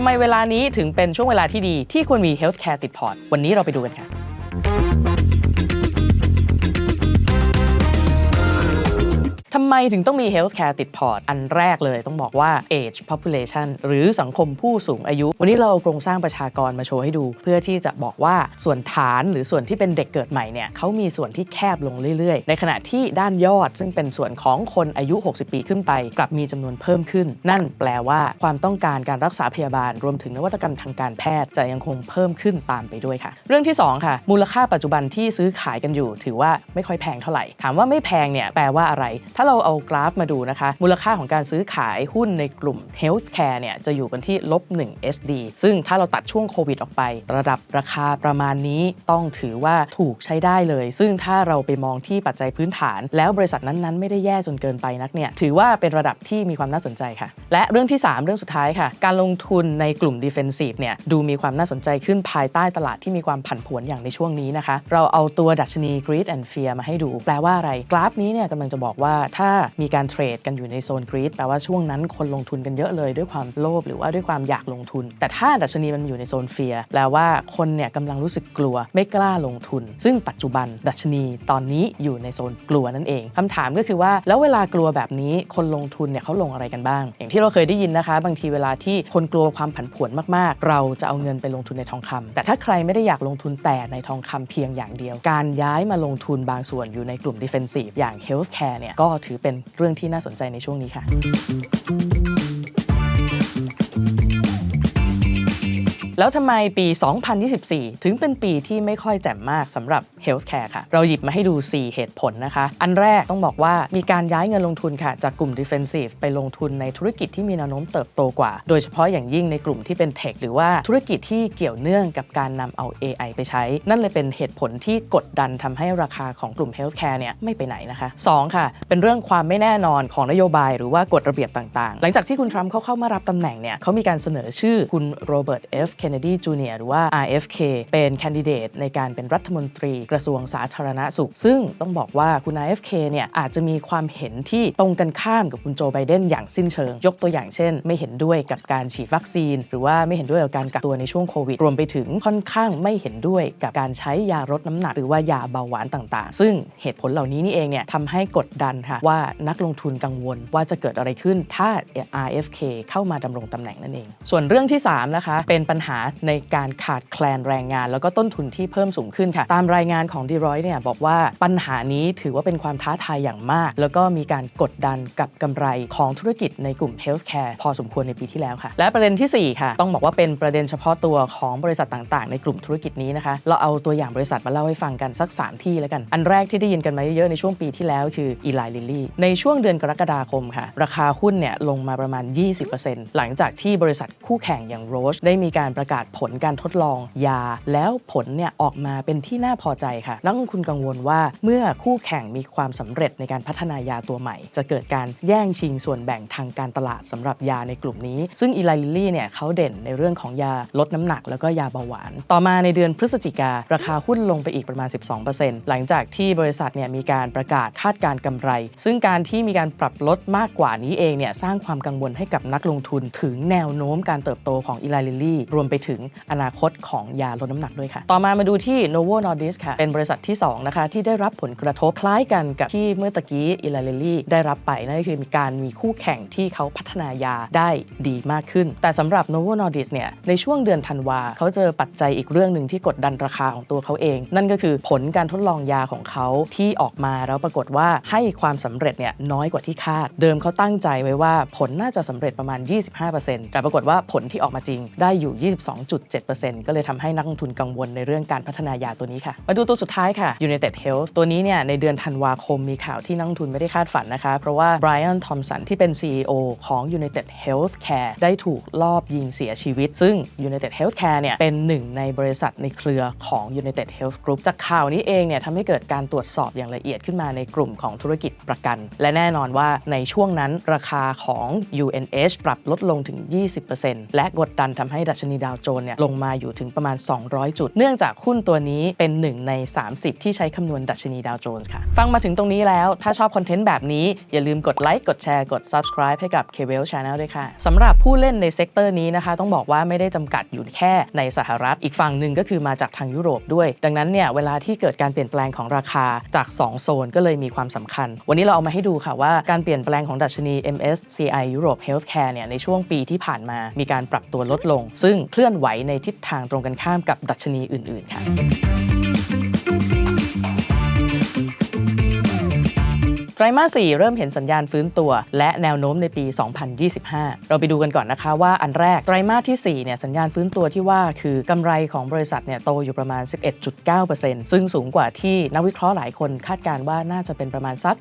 ทำไมเวลานี้ถึงเป็นช่วงเวลาที่ดีที่ควรมีเฮลท์แคร์ติดพอร์ต วันนี้เราไปดูกันค่ะ ทำไมถึงต้องมี healthcare ติดพอร์ต อันแรกเลยต้องบอกว่า age population หรือสังคมผู้สูงอายุ วันนี้เราโครงสร้างประชากรมาโชว์ให้ดู เพื่อที่จะบอกว่าส่วนฐานหรือส่วนที่เป็นเด็กเกิดใหม่เนี่ยเขามีส่วนที่แคบลงเรื่อยๆ ในขณะที่ด้านยอดซึ่งเป็นส่วนของคนอายุ 60 ปีขึ้นไป กลับมีจำนวนเพิ่มขึ้น นั่นแปลว่าความต้องการการรักษาพยาบาล รวมถึงนวัตกรรมทางการแพทย์จะยังคงเพิ่มขึ้นตามไปด้วยค่ะ เรื่องที่สองค่ะ มูลค่าปัจจุบันที่ซื้อขายกันอยู่ ถือว่าไม่ค่อยแพงเท่าไหร่ ถามว่าไม่แพงเนี่ยแปลว่าอะไรถ้าเราเอากราฟมาดูนะคะ มูลค่าของการซื้อขายหุ้นในกลุ่ม healthcare เนี่ยจะอยู่กันที่ลบ1 SD ซึ่งถ้าเราตัดช่วงโควิดออกไป ระดับราคาประมาณนี้ต้องถือว่าถูกใช้ได้เลย ซึ่งถ้าเราไปมองที่ปัจจัยพื้นฐาน แล้วบริษัทนั้นๆ ไม่ได้แย่จนเกินไปนักเนี่ยถือว่าเป็นระดับที่มีความน่าสนใจค่ะ และเรื่องที่ 3 เรื่องสุดท้ายค่ะ การลงทุนในกลุ่ม defensive เนี่ยดูมีความน่าสนใจขึ้นภายใต้ตลาดที่มีความผันผวนอย่างในช่วงนี้นะคะ เราเอาตัวดัชนี greed and fear มาให้ดู แปลว่าอะไร กราฟนี้เนี่ยกำลังจะบอกว่าถ้ามีการเทรดกันอยู่ในโซน greed แปลว่าช่วงนั้นคนลงทุนกันเยอะเลยด้วยความโลภหรือว่าด้วยความอยากลงทุน แต่ถ้าดัชนีมันอยู่ในโซน fear แปลว่าคนเนี่ยกำลังรู้สึกกลัวไม่กล้าลงทุน ซึ่งปัจจุบันดัชนีตอนนี้อยู่ในโซนกลัวนั่นเองคำถามก็คือว่าแล้วเวลากลัวแบบนี้คนลงทุนเนี่ยเขาลงอะไรกันบ้าง อย่างที่เราเคยได้ยินนะคะ บางทีเวลาที่คนกลัวความผันผวนมากๆ เราจะเอาเงินไปลงทุนในทองคำแต่ถ้าใครไม่ได้อยากลงทุนแต่ในทองคำเพียงอย่างเดียว การย้ายมาลงทุนบางส่วนอยู่ในกลุ่ม defensive อย่าง healthcare เนี่ยก็ถือเป็นเรื่องที่น่าสนใจในช่วงนี้ค่ะ แล้วทำไมปี 2024 ถึงเป็นปีที่ไม่ค่อยแจ่มมากสำหรับ healthcare ค่ะ เราหยิบมาให้ดู 4 เหตุผลนะคะ อันแรกต้องบอกว่ามีการย้ายเงินลงทุนค่ะ จากกลุ่ม defensive ไปลงทุนในธุรกิจที่มีแนวโน้มเติบโตกว่า โดยเฉพาะอย่างยิ่งในกลุ่มที่เป็น tech หรือว่าธุรกิจที่เกี่ยวเนื่องกับการนำเอา AI ไปใช้ นั่นเลยเป็นเหตุผลที่กดดันทำให้ราคาของกลุ่ม healthcare เนี่ยไม่ไปไหนนะคะ 2 ค่ะ เป็นเรื่องความไม่แน่นอนของนโยบายหรือว่ากฎระเบียบต่างๆ หลังจากที่คุณทรัมป์เขาเข้ามารับตำแหน่งเนี่ยเขามีการเสนอชื่อคุณโรเบิร์ต F Kennedy Jr. หรือว่า RFK เป็นแคนดิเดตในการเป็นรัฐมนตรีกระทรวงสาธารณสุข ซึ่งต้องบอกว่าคุณ RFK เนี่ยอาจจะมีความเห็นที่ตรงกันข้ามกับคุณโจไบเดนอย่างสิ้นเชิง ยกตัวอย่างเช่น ไม่เห็นด้วยกับการฉีดวัคซีน หรือว่าไม่เห็นด้วยกับการกักตัวในช่วงโควิด รวมไปถึงค่อนข้างไม่เห็นด้วยกับการใช้ยาลดน้ำหนัก หรือว่ายาเบาหวานต่างๆ ซึ่งเหตุผลเหล่านี้นี่เองเนี่ยทำให้กดดันค่ะว่านักลงทุนกังวลว่าจะเกิดอะไรขึ้นถ้า RFK เข้ามาดำรงตำแหน่งนั่นเอง ส่วนเรื่องที่สามนะคะเป็นปัญหาในการขาดแคลนแรงงาน แล้วก็ต้นทุนที่เพิ่มสูงขึ้นค่ะ ตามรายงานของดีรอยเนี่ยบอกว่าปัญหานี้ถือว่าเป็นความท้าทายอย่างมาก แล้วก็มีการกดดันกับกำไรของธุรกิจในกลุ่ม healthcare พอสมควรในปีที่แล้วค่ะ และประเด็นทีสี่ 4 ค่ะ ต้องบอกว่าเป็นประเด็นเฉพาะตัวของบริษัทต่างๆ ในกลุ่มธุรกิจนี้นะคะ เราเอาตัวอย่างบริษัทมาเล่าให้ฟังกันสัก 3 ที่แล้วกัน อันแรกที่ได้ยินกันมาเยอะๆในช่วงปีที่แล้วคือ Eli Lilly ในช่วงเดือนกรกฎาคมค่ะ ราคาหุ้นเนี่ยลงมาประมาณ 20%หลังจากที่บริษัทคู่แข่งอย่าง Roche ได้มีการประกาศผลการทดลองยา แล้วผลเนี่ยออกมาเป็นที่น่าพอใจค่ะนักลงทุนกังวลว่าเมื่อคู่แข่งมีความสำเร็จในการพัฒนายาตัวใหม่ จะเกิดการแย่งชิงส่วนแบ่งทางการตลาดสำหรับยาในกลุ่มนี้ ซึ่งอีไลลิลี่เนี่ยเขาเด่นในเรื่องของยาลดน้ำหนักแล้วก็ยาเบาหวาน ต่อมาในเดือนพฤศจิการาคาหุ้นลงไปอีกประมาณ 12%หลังจากที่บริษัทเนี่ยมีการประกาศคาดการณ์กำไร ซึ่งการที่มีการปรับลดมากกว่านี้เองเนี่ยสร้างความกังวลให้กับนักลงทุนถึงแนวโน้มการเติบโตของอีไลลิลี่รวมไปถึงอนาคตของยาลดน้ำหนักด้วยค่ะ ต่อมามาดูที่ Novo Nordisk ค่ะ เป็นบริษัทที่ 2 นะคะ ที่ได้รับผลกระทบคล้ายกันกับที่เมื่อตะกี้อีไลลิลี่ได้รับไป นั่นก็คือมีการมีคู่แข่งที่เขาพัฒนายาได้ดีมากขึ้น แต่สำหรับ Novo Nordisk เนี่ยในช่วงเดือนธันวาเขาเจอปัจจัยอีกเรื่องหนึ่งที่กดดันราคาของตัวเขาเอง นั่นก็คือผลการทดลองยาของเขาที่ออกมาแล้วปรากฏว่าให้ความสำเร็จเนี่ยน้อยกว่าที่คาด เดิมเขาตั้งใจไว้ว่าผลน่าจะสำเร็จประมาณ 25%แต่ปรากฏว่าผลที่ออกมาจริงได้อยู่22.7%ก็เลยทำให้นักลงทุนกังวลในเรื่องการพัฒนายาตัวนี้ค่ะ มาดูตัวสุดท้ายค่ะ United Health ตัวนี้เนี่ยในเดือนธันวาคมมีข่าวที่นักลงทุนไม่ได้คาดฝันนะคะ เพราะว่า Brian Thompson ที่เป็น CEO ของ United Healthcare ได้ถูกลอบยิงเสียชีวิต ซึ่ง United Healthcare เนี่ยเป็นหนึ่งในบริษัทในเครือของ United Health Group จากข่าวนี้เองเนี่ยทำให้เกิดการตรวจสอบอย่างละเอียดขึ้นมาในกลุ่มของธุรกิจประกัน และแน่นอนว่าในช่วงนั้นราคาของ UNH ปรับลดลงถึง 20%และกดดันทำให้ดัชนีดดาวโจนส์เนี่ยลงมาอยู่ถึงประมาณ 200 จุด เนื่องจากหุ้นตัวนี้เป็นหนึ่งใน 30 ที่ใช้คำนวณดัชนีดาวโจนส์ค่ะ ฟังมาถึงตรงนี้แล้วถ้าชอบคอนเทนต์แบบนี้ อย่าลืมกดไลค์กดแชร์กด subscribe ให้กับ k w e l Channel ด้วยค่ะสำหรับผู้เล่นในเซกเตอร์นี้นะคะ ต้องบอกว่าไม่ได้จำกัดอยู่แค่ในสหรัฐ อีกฝั่งหนึ่งก็คือมาจากทางยุโรปด้วย ดังนั้นเนี่ยเวลาที่เกิดการเปลี่ยนแปลงของราคาจาก 2 โซนก็เลยมีความสำคัญ วันนี้เราเอามาให้ดูค่ะว่าการเปลี่ยนแปลงของดัชนี MSCI Europe Healthcare เนี่ยในช่วงปีที่ผ่านมามีการปรับตัวลดลง ซึ่งคลื่อนไหวในทิศทางตรงกันข้ามกับดัชนีอื่น ๆ ค่ะ ไตรมาส4เริ่มเห็นสัญญาณฟื้นตัว และแนวโน้มในปี 2025 เราไปดูกันก่อนนะคะว่าอันแรกไตรมาสที่4เนี่ยสัญญาณฟื้นตัวที่ว่าคือกำไรของบริษัทเนี่ยโตอยู่ประมาณ 11.9%ซึ่งสูงกว่าที่นักวิเคราะห์หลายคนคาดการณ์ว่าน่าจะเป็นประมาณสัก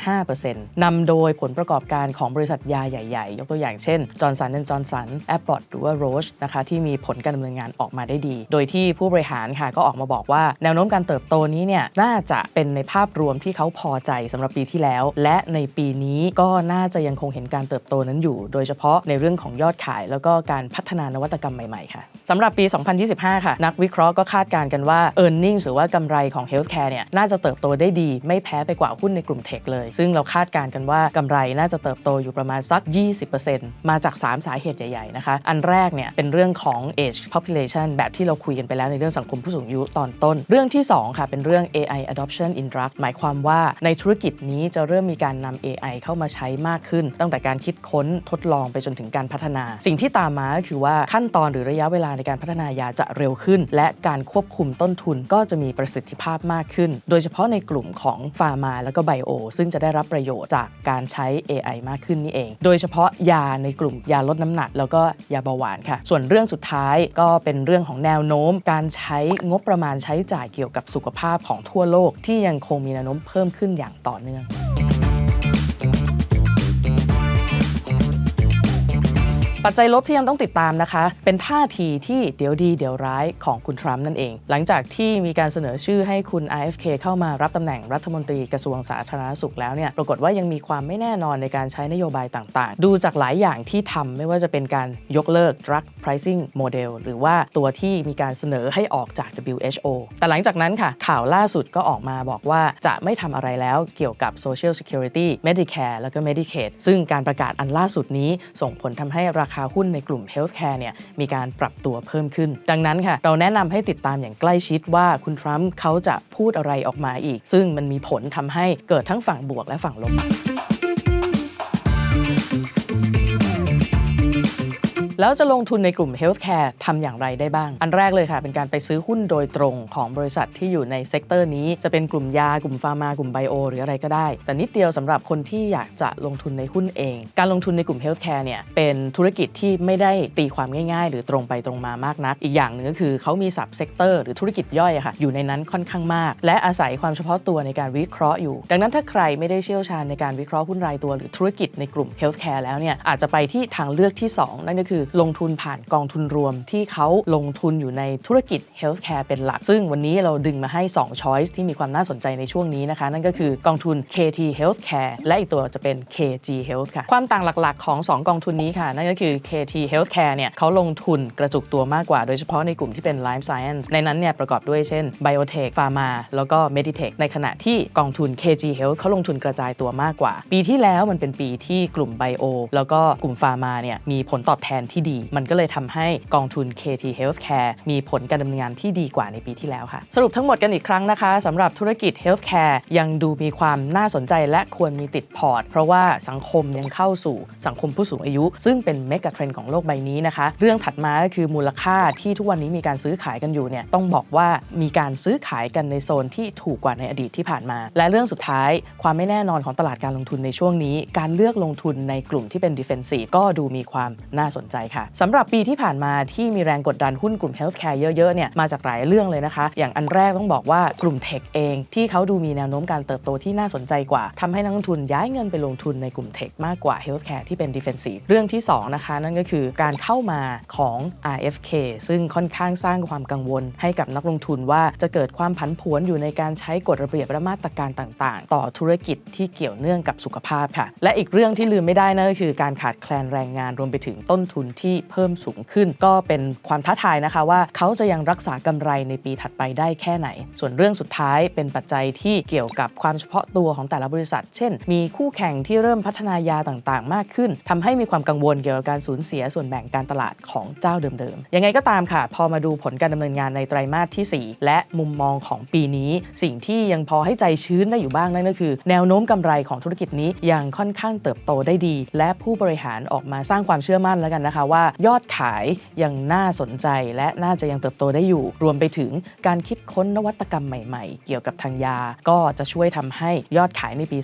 11.5%นำโดยผลประกอบการของบริษัทยาใหญ่ๆ ยกตัวอย่างเช่น Johnson Johnson Abbott หรือว่า Roche นะคะที่มีผลการดำเนินงานออกมาได้ดี โดยที่ผู้บริหารค่ะก็ออกมาบอกว่าแนวโน้มการเติบโตนี้เนี่ยน่าจะเป็นในภาพรวมที่เขาพอใจสำหรับปีที่แล้ว และในปีนี้ก็น่าจะยังคงเห็นการเติบโตนั้นอยู่ โดยเฉพาะในเรื่องของยอดขาย แล้วก็การพัฒนานวัตกรรมใหม่ๆค่ะสำหรับปี 2025 ค่ะ นักวิเคราะห์ก็คาดการณ์กันว่า e a r n i n g หรือว่ากำไรของ Healthcare เนี่ยน่าจะเติบโตได้ดี ไม่แพ้ไปกว่าหุ้นในกลุ่มเทคเลย ซึ่งเราคาดการณ์กันว่ากำไรน่าจะเติบโตอยู่ประมาณสัก 20%มาจาก 3 สาเหตุใหญ่ๆนะคะอันแรกเนี่ยเป็นเรื่องของ age population แบบที่เราคุยกันไปแล้วในเรื่องสังคมผู้สูงอายุตอนต้น เรื่องที่ 2 ค่ะเป็นเรื่อง AI adoption in drug หมายความว่าในธุรกิจนี้จะเริ่มมีการนำ AI เข้ามาใช้มากขึ้น ตั้งแต่การคิดค้นทดลองไปจนถึงการพัฒนา สิ่งที่ตามมาก็คือว่าขั้นตอนหรือระยะเวลาในการพัฒนายาจะเร็วขึ้น และการควบคุมต้นทุนก็จะมีประสิทธิภาพมากขึ้น โดยเฉพาะในกลุ่มของฟาร์มาแล้วก็ไบโอซึ่งจะได้รับประโยชน์จากการใช้ AI มากขึ้นนี่เอง โดยเฉพาะยาในกลุ่มยาลดน้ำหนัก แล้วก็ยาเบาหวานค่ะ ส่วนเรื่องสุดท้ายก็เป็นเรื่องของแนวโน้ม การใช้งบประมาณใช้จ่ายเกี่ยวกับสุขภาพของทั่วโลก ที่ยังคงมีแนวโน้มเพิ่มขึ้นอย่างต่อเนื่อง меня. ปัจจัยลบที่ยังต้องติดตามนะคะ เป็นท่าทีที่เดี๋ยวดีเดี๋ยวร้ายของคุณทรัมป์นั่นเอง หลังจากที่มีการเสนอชื่อให้คุณ RFK เข้ามารับตำแหน่งรัฐมนตรีกระทรวงสาธารณสุขแล้วเนี่ย ปรากฏว่ายังมีความไม่แน่นอนในการใช้นโยบายต่างๆ ดูจากหลายอย่างที่ทำไม่ว่าจะเป็นการยกเลิก drug pricing model หรือว่าตัวที่มีการเสนอให้ออกจาก WHO แต่หลังจากนั้นค่ะข่าวล่าสุดก็ออกมาบอกว่าจะไม่ทำอะไรแล้วเกี่ยวกับ social security medicare แล้วก็ medicaid ซึ่งการประกาศอันล่าสุดนี้ส่งผลทำให้ราคาหุ้นในกลุ่ม healthcare เนี่ยมีการปรับตัวเพิ่มขึ้น ดังนั้นค่ะ เราแนะนำให้ติดตามอย่างใกล้ชิดว่าคุณทรัมป์เขาจะพูดอะไรออกมาอีก ซึ่งมันมีผลทำให้เกิดทั้งฝั่งบวกและฝั่งลบ แล้วจะลงทุนในกลุ่ม healthcare ทำอย่างไรได้บ้าง อันแรกเลยค่ะ เป็นการไปซื้อหุ้นโดยตรงของบริษัทที่อยู่ในเซกเตอร์นี้จะเป็นกลุ่มยากลุ่มฟาร์มากลุ่มไบโอหรืออะไรก็ได้ แต่นิดเดียวสำหรับคนที่อยากจะลงทุนในหุ้นเอง การลงทุนในกลุ่ม healthcare เนี่ยเป็นธุรกิจที่ไม่ได้ตีความง่ายๆ หรือตรงไปตรงมามากนัก อีกอย่างหนึ่งก็คือเขามีสับเซกเตอร์หรือธุรกิจย่อยค่ะอยู่ในนั้นค่อนข้างมาก และอาศัยความเฉพาะตัวในการวิเคราะห์อยู่ ดังนั้นถ้าใครไม่ได้เชี่ยวชาญในการวิเคราะห์หุ้นรายตัว หรือธุรกิจในกลุ่ม healthcare แล้วเนี่ยอาจจะไปที่ทางเลือกที่สองนั่นก็คือลงทุนผ่านกองทุนรวม ที่เขาลงทุนอยู่ในธุรกิจ healthcare เป็นหลัก ซึ่งวันนี้เราดึงมาให้2 choice ที่มีความน่าสนใจในช่วงนี้นะคะ นั่นก็คือกองทุน KT Healthcare และอีกตัวจะเป็น KG Health ค่ะ ความต่างหลักๆ ของ 2 กองทุนนี้ค่ะ นั่นก็คือ KT Healthcare เนี่ยเขาลงทุนกระจุกตัวมากกว่า โดยเฉพาะในกลุ่มที่เป็น life science ในนั้นเนี่ยประกอบด้วยเช่น biotech pharma แล้วก็ meditech ในขณะที่กองทุน KG Health เขาลงทุนกระจายตัวมากกว่า ปีที่แล้วมันเป็นปีที่กลุ่ม bio แล้วก็กลุ่ม pharma เนี่ยมีผลตอบแทนที่ดี มันก็เลยทำให้กองทุน KT Healthcare มีผลการดำเนินงานที่ดีกว่าในปีที่แล้วค่ะ สรุปทั้งหมดกันอีกครั้งนะคะสำหรับธุรกิจ Healthcare ยังดูมีความน่าสนใจและควรมีติดพอร์ต เพราะว่าสังคมยังเข้าสู่สังคมผู้สูงอายุ ซึ่งเป็นเมกะเทรนด์ของโลกใบนี้นะคะ เรื่องถัดมาก็คือมูลค่าที่ทุกวันนี้มีการซื้อขายกันอยู่เนี่ยต้องบอกว่ามีการซื้อขายกันในโซนที่ถูกกว่าในอดีตที่ผ่านมา และเรื่องสุดท้าย ความไม่แน่นอนของตลาดการลงทุนในช่วงนี้ การเลือกลงทุนในกลุ่มที่เป็น defensive ก็ดูมีความน่าสนใจค่ะสำหรับปีที่ผ่านมาที่มีแรงกดดันหุ้นกลุ่ม healthcare เยอะๆเนี่ยมาจากหลายเรื่องเลยนะคะ อย่างอันแรกต้องบอกว่ากลุ่มเทคเองที่เขาดูมีแนวโน้มการเติบโตที่น่าสนใจกว่าทำให้นักลงทุนย้ายเงินไปลงทุนในกลุ่มเทคมากกว่า healthcare ที่เป็น defensive เรื่องที่2นะคะนั่นก็คือการเข้ามาของ RFK ซึ่งค่อนข้างสร้างความกังวล ให้กับนักลงทุนว่าจะเกิดความผันผวนอยู่ในการใช้กฎระเบียบและมาตรการต่างๆ ต่อธุรกิจที่เกี่ยวเนื่องกับสุขภาพค่ะ และอีกเรื่องที่ลืมไม่ได้นั่นก็คือการขาดแคลนแรงงานรวมไปถึงต้นทุนที่เพิ่มสูงขึ้น ก็เป็นความท้าทายนะคะว่าเขาจะยังรักษากำไรในปีถัดไปได้แค่ไหน ส่วนเรื่องสุดท้ายเป็นปัจจัยที่เกี่ยวกับความเฉพาะตัวของแต่ละบริษัท เช่น มีคู่แข่งที่เริ่มพัฒนายาต่างๆ มากขึ้นทำให้มีความกังวลเกี่ยวกับการสูญเสียส่วนแบ่งการตลาดของเจ้าเดิมๆ ยังไงก็ตามค่ะ พอมาดูผลการดำเนินงานในไตรมาสที่ 4 และมุมมองของปีนี้ สิ่งที่ยังพอให้ใจชื้นได้อยู่บ้างนั่นก็คือ แนวโน้มกำไรของธุรกิจนี้ยังค่อนข้างเติบโตได้ดี และผู้บริหารออกมาสร้างความเชื่อมั่นแล้วกันนะคะว่ายอดขายยังน่าสนใจและน่าจะยังเติบโตได้อยู่ รวมไปถึงการคิดค้นนวัตกรรมใหม่ๆ เกี่ยวกับทางยา ก็จะช่วยทำให้ยอดขายในปี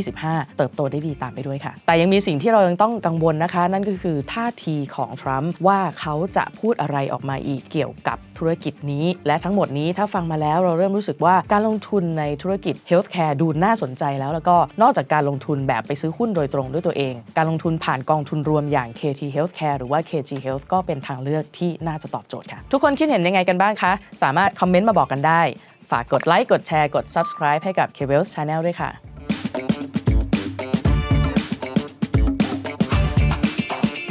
2025 เติบโตได้ดีตามไปด้วยค่ะ แต่ยังมีสิ่งที่เรายังต้องกังวลนะคะ นั่นก็คือท่าทีของทรัมป์ว่าเขาจะพูดอะไรออกมาอีกเกี่ยวกับธุรกิจนี้ และทั้งหมดนี้ถ้าฟังมาแล้วเราเริ่มรู้สึกว่าการลงทุนในธุรกิจเฮลท์แคร์ดูน่าสนใจแล้ว แล้วก็นอกจากการลงทุนแบบไปซื้อหุ้นโดยตรงด้วยตัวเอง การลงทุนผ่านกองทุนรวมอย่าง KT Healthcare หรือว่า KG Health ก็เป็นทางเลือกที่น่าจะตอบโจทย์ค่ะ ทุกคนคิดเห็นยังไงกันบ้างคะ สามารถคอมเมนต์มาบอกกันได้ ฝากกดไลค์กดแชร์กด subscribe ให้กับ k w e l l Channel ด้วยค่ะ